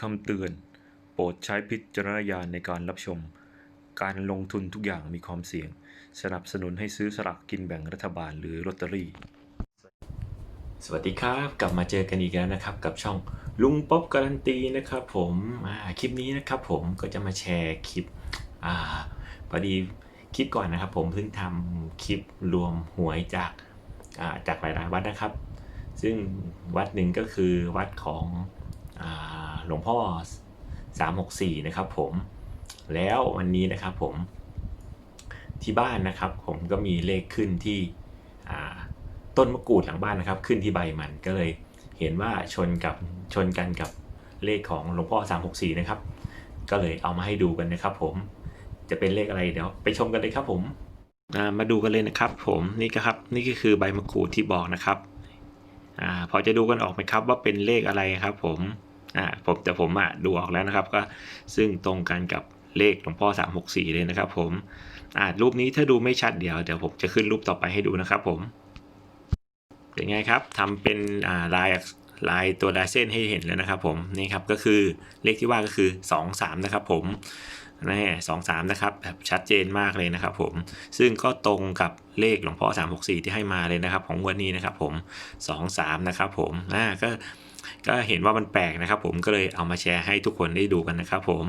คำเตือน โปรดใช้พิจารณญาณในการรับชม การลงทุนทุกอย่างมีความเสี่ยง สนับสนุนให้ซื้อสลากกินแบ่งรัฐบาลหรือลอตเตอรี่ สวัสดีครับ กลับมาเจอกันอีกแล้วนะครับ กับช่องลุงป๊อบการันตีนะครับ ผมอ่าคลิปนี้นะครับ ผมก็จะมาแชร์คลิปอ่าพอดีคลิปก่อนนะครับ ผมเพิ่งทำคลิปรวมหวยจากอ่าจากหลายๆวัดนะครับ ซึ่งวัดหนึ่งก็คือวัดของอา หลวงพ่อ 364 นะครับผม แล้ววันนี้นะครับผมที่บ้านนะครับ ผมก็มีเลขขึ้นที่ต้นมะกรูดหลังบ้านนะครับ ขึ้นที่ใบมันก็เลยเห็นว่าชนกับชนกันกับเลขของหลวงพ่อ 364 นะครับ ก็เลยเอามาให้ดูกันนะครับ ผมจะเป็นเลขอะไรเดี๋ยวไปชมกันเลยครับผมมาดูกันเลยนะครับ ผมนี่ก็ครับนี่ก็คือใบมะกรูดที่บอกนะครับอพอจะดูกันออกไหมครับว่าเป็นเลขอะไรครับ ผม อ่าผมแต่ผมอะดูออกแล้วนะครับ ก็ซึ่งตรงกันกับเลขหลวงพ่อ 364 เลยนะครับผมอ่ารูปนี้ถ้าดูไม่ชัดเดี๋ยวเดี๋ยวผมจะขึ้นรูปต่อไปให้ดูนะครับผมเป็นไงครับทำเป็นอ่าลายลายตัวลายเส้นให้เห็นแล้วนะครับผมนี่ครับก็คือเลขที่ว่าก็คือ 2 3 นะครับผมนี่สองสามนะครับแบบชัดเจนมากเลยนะครับผมซึ่งก็ตรงกับเลขหลวงพ่อ364 ที่ให้มาเลยนะครับ ของงวันนี้นะครับผม 23 นะครับผมอ่าก็ก็เห็นว่ามันแปลกนะครับผมก็เลยเอามาแชร์ให้ทุกคนได้ดูกันนะครับผม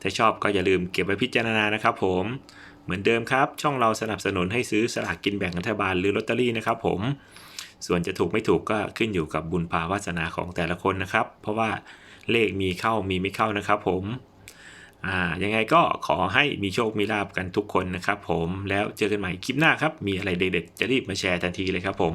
ถ้าชอบก็อย่าลืมเก็บไว้พิจารณานะครับผมเหมือนเดิมครับ ช่องเราสนับสนุนให้ซื้อสลากกินแบ่งรัฐบาลหรือลอตเตอรี่นะครับผม ส่วนจะถูกไม่ถูกก็ขึ้นอยู่กับบุญภาวาสนาของแต่ละคนนะครับ เพราะว่าเลขมีเข้ามีไม่เข้านะครับผมอ่ายังไงก็ขอให้มีโชคมีลาบกันทุกคนนะครับผมแล้วเจอกันใหม่คลิปหน้าครับ มีอะไรเด็ดๆจะรีบมาแชร์ทันทีเลยครับผม